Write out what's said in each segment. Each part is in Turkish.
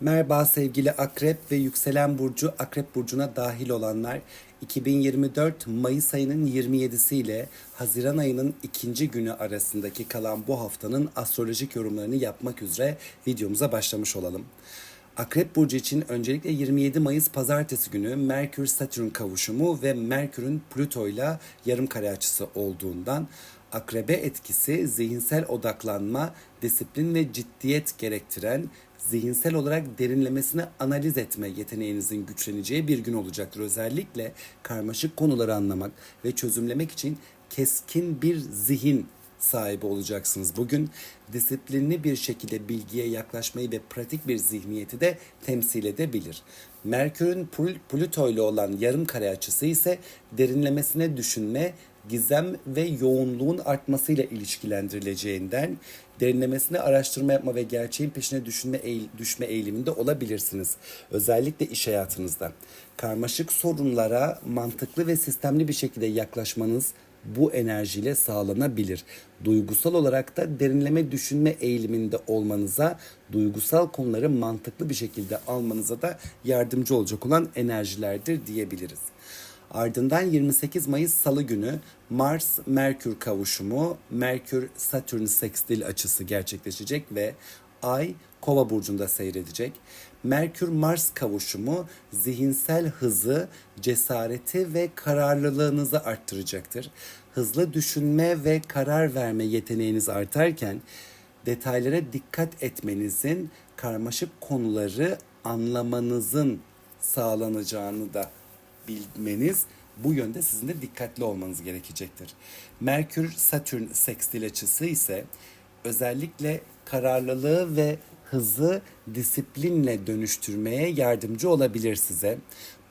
Merhaba sevgili Akrep ve yükselen burcu Akrep burcuna dahil olanlar 2024 Mayıs ayının 27'si ile Haziran ayının ikinci günü arasındaki kalan bu haftanın astrolojik yorumlarını yapmak üzere videomuza başlamış olalım. Akrep burcu için öncelikle 27 Mayıs pazartesi günü Merkür Satürn kavuşumu ve Merkür'ün Plüto ile yarım kare açısı olduğundan akrebe etkisi zihinsel odaklanma, disiplin ve ciddiyet gerektiren zihinsel olarak derinlemesine analiz etme yeteneğinizin güçleneceği bir gün olacaktır. Özellikle karmaşık konuları anlamak ve çözümlemek için keskin bir zihin sahibi olacaksınız. Bugün disiplinli bir şekilde bilgiye yaklaşmayı ve pratik bir zihniyeti de temsil edebilir. Merkür'ün Plü- Plüto ile olan yarım kare açısı ise derinlemesine düşünme, gizem ve yoğunluğun artmasıyla ilişkilendirileceğinden derinlemesine araştırma yapma ve gerçeğin peşine düşünme eğil- düşme eğiliminde olabilirsiniz. Özellikle iş hayatınızda. Karmaşık sorunlara mantıklı ve sistemli bir şekilde yaklaşmanız bu enerjiyle sağlanabilir. Duygusal olarak da derinleme düşünme eğiliminde olmanıza, duygusal konuları mantıklı bir şekilde almanıza da yardımcı olacak olan enerjilerdir diyebiliriz. Ardından 28 Mayıs Salı günü Mars Merkür kavuşumu, Merkür Satürn sekstil açısı gerçekleşecek ve Ay Kova burcunda seyredecek. Merkür Mars kavuşumu zihinsel hızı, cesareti ve kararlılığınızı arttıracaktır. Hızlı düşünme ve karar verme yeteneğiniz artarken detaylara dikkat etmenizin, karmaşık konuları anlamanızın sağlanacağını da bilmeniz bu yönde sizin de dikkatli olmanız gerekecektir. Merkür Satürn sekstil açısı ise özellikle kararlılığı ve hızı disiplinle dönüştürmeye yardımcı olabilir size.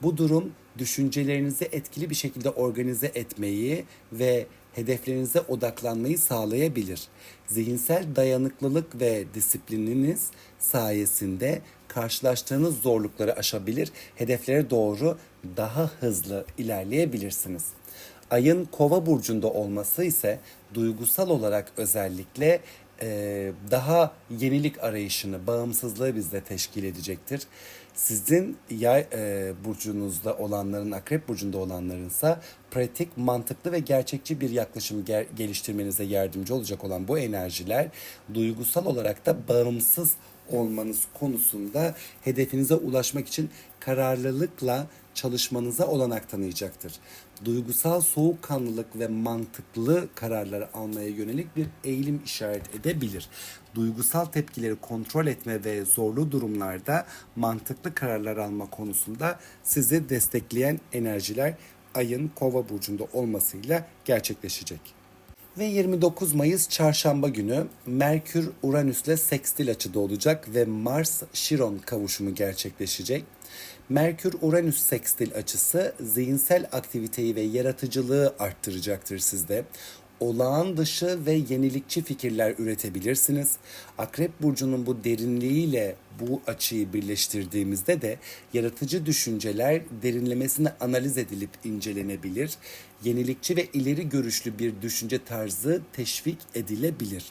Bu durum düşüncelerinizi etkili bir şekilde organize etmeyi ve hedeflerinize odaklanmayı sağlayabilir. Zihinsel dayanıklılık ve disiplininiz sayesinde karşılaştığınız zorlukları aşabilir, hedeflere doğru daha hızlı ilerleyebilirsiniz. Ayın kova burcunda olması ise duygusal olarak özellikle e, daha yenilik arayışını, bağımsızlığı bizde teşkil edecektir. Sizin yay e, burcunuzda olanların, akrep burcunda olanlarınsa pratik, mantıklı ve gerçekçi bir yaklaşım ger- geliştirmenize yardımcı olacak olan bu enerjiler duygusal olarak da bağımsız olmanız konusunda hedefinize ulaşmak için kararlılıkla çalışmanıza olanak tanıyacaktır. Duygusal soğukkanlılık ve mantıklı kararlar almaya yönelik bir eğilim işaret edebilir. Duygusal tepkileri kontrol etme ve zorlu durumlarda mantıklı kararlar alma konusunda sizi destekleyen enerjiler ayın kova burcunda olmasıyla gerçekleşecek. Ve 29 Mayıs çarşamba günü Merkür Uranüs'le sekstil açıda olacak ve Mars Şiron kavuşumu gerçekleşecek. Merkür Uranüs sekstil açısı zihinsel aktiviteyi ve yaratıcılığı arttıracaktır sizde. Olağan dışı ve yenilikçi fikirler üretebilirsiniz. Akrep burcunun bu derinliğiyle bu açıyı birleştirdiğimizde de yaratıcı düşünceler derinlemesine analiz edilip incelenebilir. Yenilikçi ve ileri görüşlü bir düşünce tarzı teşvik edilebilir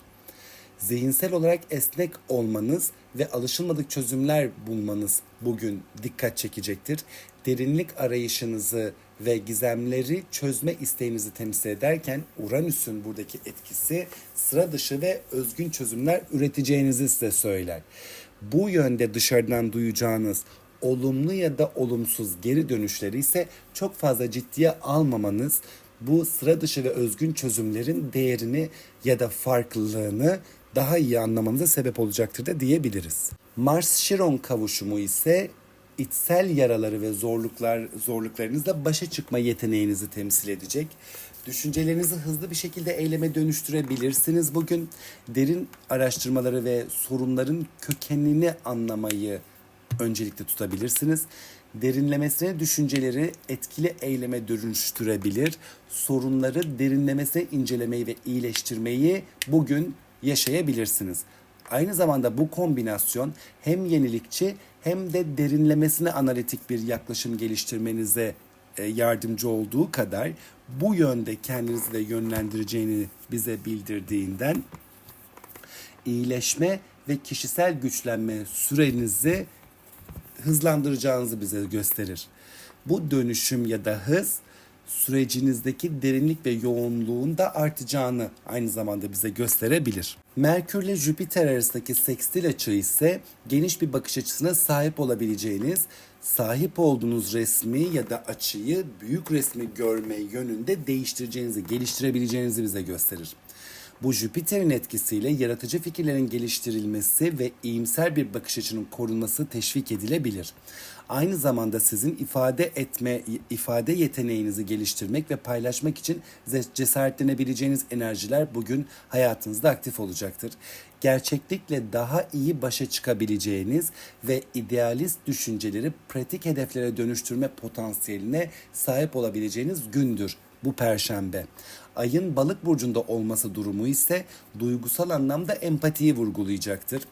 zihinsel olarak esnek olmanız ve alışılmadık çözümler bulmanız bugün dikkat çekecektir. Derinlik arayışınızı ve gizemleri çözme isteğinizi temsil ederken Uranüs'ün buradaki etkisi sıra dışı ve özgün çözümler üreteceğinizi size söyler. Bu yönde dışarıdan duyacağınız olumlu ya da olumsuz geri dönüşleri ise çok fazla ciddiye almamanız bu sıra dışı ve özgün çözümlerin değerini ya da farklılığını daha iyi anlamanıza sebep olacaktır da diyebiliriz. Mars-Şiron kavuşumu ise içsel yaraları ve zorluklar zorluklarınızla başa çıkma yeteneğinizi temsil edecek. Düşüncelerinizi hızlı bir şekilde eyleme dönüştürebilirsiniz bugün. Derin araştırmaları ve sorunların kökenini anlamayı öncelikle tutabilirsiniz. Derinlemesine düşünceleri etkili eyleme dönüştürebilir. Sorunları derinlemesine incelemeyi ve iyileştirmeyi bugün yaşayabilirsiniz. Aynı zamanda bu kombinasyon hem yenilikçi hem de derinlemesine analitik bir yaklaşım geliştirmenize e, yardımcı olduğu kadar bu yönde kendinizi de yönlendireceğini bize bildirdiğinden iyileşme ve kişisel güçlenme sürenizi hızlandıracağınızı bize gösterir. Bu dönüşüm ya da hız sürecinizdeki derinlik ve yoğunluğun da artacağını aynı zamanda bize gösterebilir. Merkür ile Jüpiter arasındaki sekstil açı ise geniş bir bakış açısına sahip olabileceğiniz, sahip olduğunuz resmi ya da açıyı büyük resmi görme yönünde değiştireceğinizi, geliştirebileceğinizi bize gösterir. Bu Jüpiter'in etkisiyle yaratıcı fikirlerin geliştirilmesi ve iyimser bir bakış açının korunması teşvik edilebilir. Aynı zamanda sizin ifade etme, ifade yeteneğinizi geliştirmek ve paylaşmak için cesaretlenebileceğiniz enerjiler bugün hayatınızda aktif olacaktır. Gerçeklikle daha iyi başa çıkabileceğiniz ve idealist düşünceleri pratik hedeflere dönüştürme potansiyeline sahip olabileceğiniz gündür bu perşembe. Ayın balık burcunda olması durumu ise duygusal anlamda empatiyi vurgulayacaktır.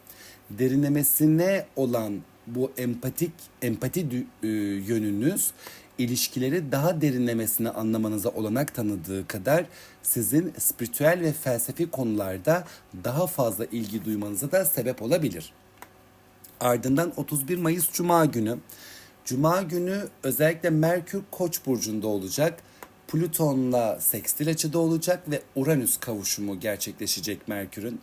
Derinlemesine olan bu empatik empati e, yönünüz ilişkileri daha derinlemesine anlamanıza olanak tanıdığı kadar sizin spiritüel ve felsefi konularda daha fazla ilgi duymanıza da sebep olabilir. Ardından 31 Mayıs Cuma günü. Cuma günü özellikle Merkür Koç burcunda olacak. Plüton'la sekstil açıda olacak ve Uranüs kavuşumu gerçekleşecek Merkür'ün.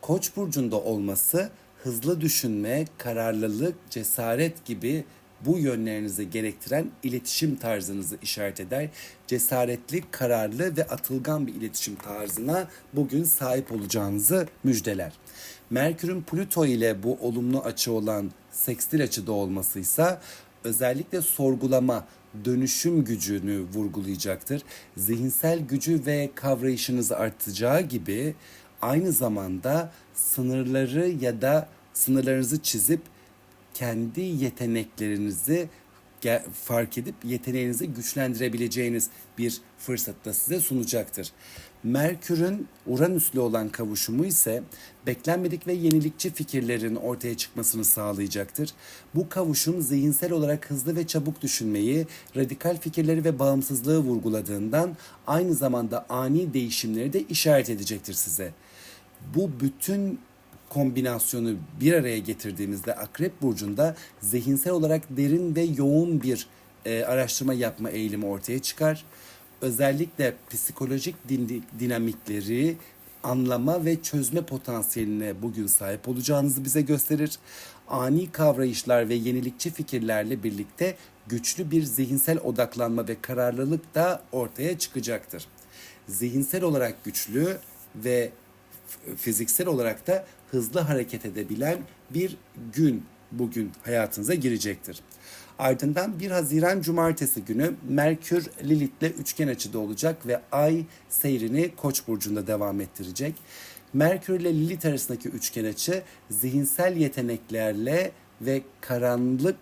Koç burcunda olması hızlı düşünme, kararlılık, cesaret gibi bu yönlerinizi gerektiren iletişim tarzınızı işaret eder. Cesaretli, kararlı ve atılgan bir iletişim tarzına bugün sahip olacağınızı müjdeler. Merkür'ün Plüto ile bu olumlu açı olan sekstil açıda olması ise özellikle sorgulama, dönüşüm gücünü vurgulayacaktır. Zihinsel gücü ve kavrayışınızı artacağı gibi aynı zamanda sınırları ya da sınırlarınızı çizip kendi yeteneklerinizi fark edip yeteneğinizi güçlendirebileceğiniz bir fırsat da size sunacaktır. Merkür'ün Uranüs'le olan kavuşumu ise beklenmedik ve yenilikçi fikirlerin ortaya çıkmasını sağlayacaktır. Bu kavuşum zihinsel olarak hızlı ve çabuk düşünmeyi, radikal fikirleri ve bağımsızlığı vurguladığından aynı zamanda ani değişimleri de işaret edecektir size. Bu bütün kombinasyonu bir araya getirdiğimizde Akrep Burcu'nda zihinsel olarak derin ve yoğun bir e, araştırma yapma eğilimi ortaya çıkar. Özellikle psikolojik din, dinamikleri anlama ve çözme potansiyeline bugün sahip olacağınızı bize gösterir. Ani kavrayışlar ve yenilikçi fikirlerle birlikte güçlü bir zihinsel odaklanma ve kararlılık da ortaya çıkacaktır. Zihinsel olarak güçlü ve fiziksel olarak da hızlı hareket edebilen bir gün bugün hayatınıza girecektir. Ardından 1 Haziran Cumartesi günü Merkür Lilith'le üçgen açıda olacak ve Ay seyrini Koç burcunda devam ettirecek. Merkür ile Lilith arasındaki üçgen açı zihinsel yeteneklerle ve karanlık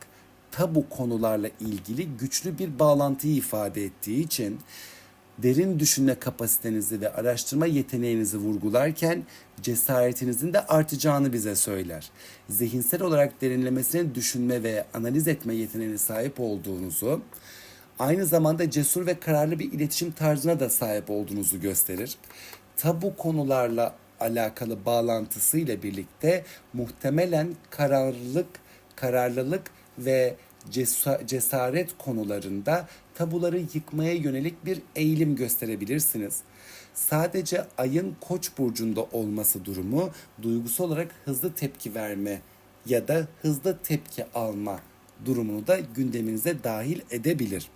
tabu konularla ilgili güçlü bir bağlantıyı ifade ettiği için derin düşünme kapasitenizi ve araştırma yeteneğinizi vurgularken cesaretinizin de artacağını bize söyler. Zihinsel olarak derinlemesine düşünme ve analiz etme yeteneğine sahip olduğunuzu, aynı zamanda cesur ve kararlı bir iletişim tarzına da sahip olduğunuzu gösterir. Tabu konularla alakalı bağlantısıyla birlikte muhtemelen kararlılık, kararlılık ve cesaret konularında tabuları yıkmaya yönelik bir eğilim gösterebilirsiniz. Sadece ayın koç burcunda olması durumu duygusal olarak hızlı tepki verme ya da hızlı tepki alma durumunu da gündeminize dahil edebilir.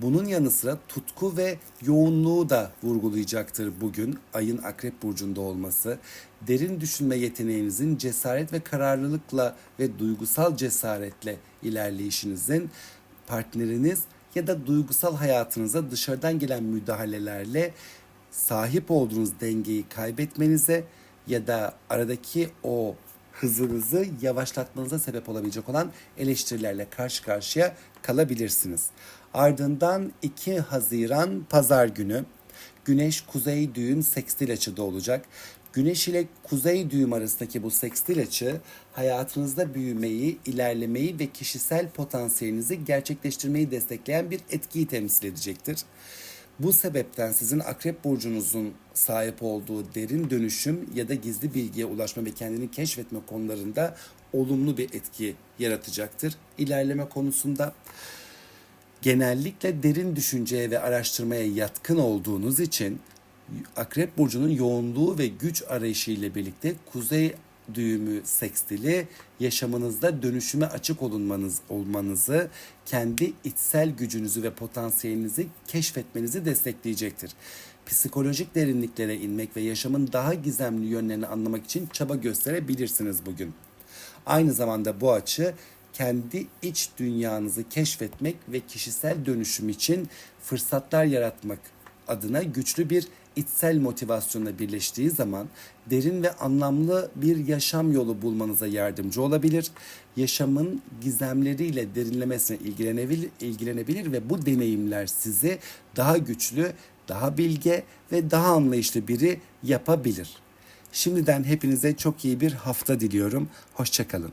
Bunun yanı sıra tutku ve yoğunluğu da vurgulayacaktır bugün ayın akrep burcunda olması. Derin düşünme yeteneğinizin cesaret ve kararlılıkla ve duygusal cesaretle ilerleyişinizin partneriniz ya da duygusal hayatınıza dışarıdan gelen müdahalelerle sahip olduğunuz dengeyi kaybetmenize ya da aradaki o hızınızı yavaşlatmanıza sebep olabilecek olan eleştirilerle karşı karşıya kalabilirsiniz. Ardından 2 Haziran Pazar günü Güneş kuzey düğüm sekstil açıda olacak. Güneş ile kuzey düğüm arasındaki bu sekstil açı hayatınızda büyümeyi, ilerlemeyi ve kişisel potansiyelinizi gerçekleştirmeyi destekleyen bir etkiyi temsil edecektir. Bu sebepten sizin akrep burcunuzun sahip olduğu derin dönüşüm ya da gizli bilgiye ulaşma ve kendini keşfetme konularında olumlu bir etki yaratacaktır. İlerleme konusunda genellikle derin düşünceye ve araştırmaya yatkın olduğunuz için Akrep Burcu'nun yoğunluğu ve güç arayışı ile birlikte kuzey düğümü sekstili yaşamınızda dönüşüme açık olunmanız olmanızı, kendi içsel gücünüzü ve potansiyelinizi keşfetmenizi destekleyecektir. Psikolojik derinliklere inmek ve yaşamın daha gizemli yönlerini anlamak için çaba gösterebilirsiniz bugün. Aynı zamanda bu açı kendi iç dünyanızı keşfetmek ve kişisel dönüşüm için fırsatlar yaratmak adına güçlü bir içsel motivasyonla birleştiği zaman derin ve anlamlı bir yaşam yolu bulmanıza yardımcı olabilir. Yaşamın gizemleriyle derinlemesine ilgilenebilir, ilgilenebilir ve bu deneyimler sizi daha güçlü, daha bilge ve daha anlayışlı biri yapabilir. Şimdiden hepinize çok iyi bir hafta diliyorum. Hoşçakalın.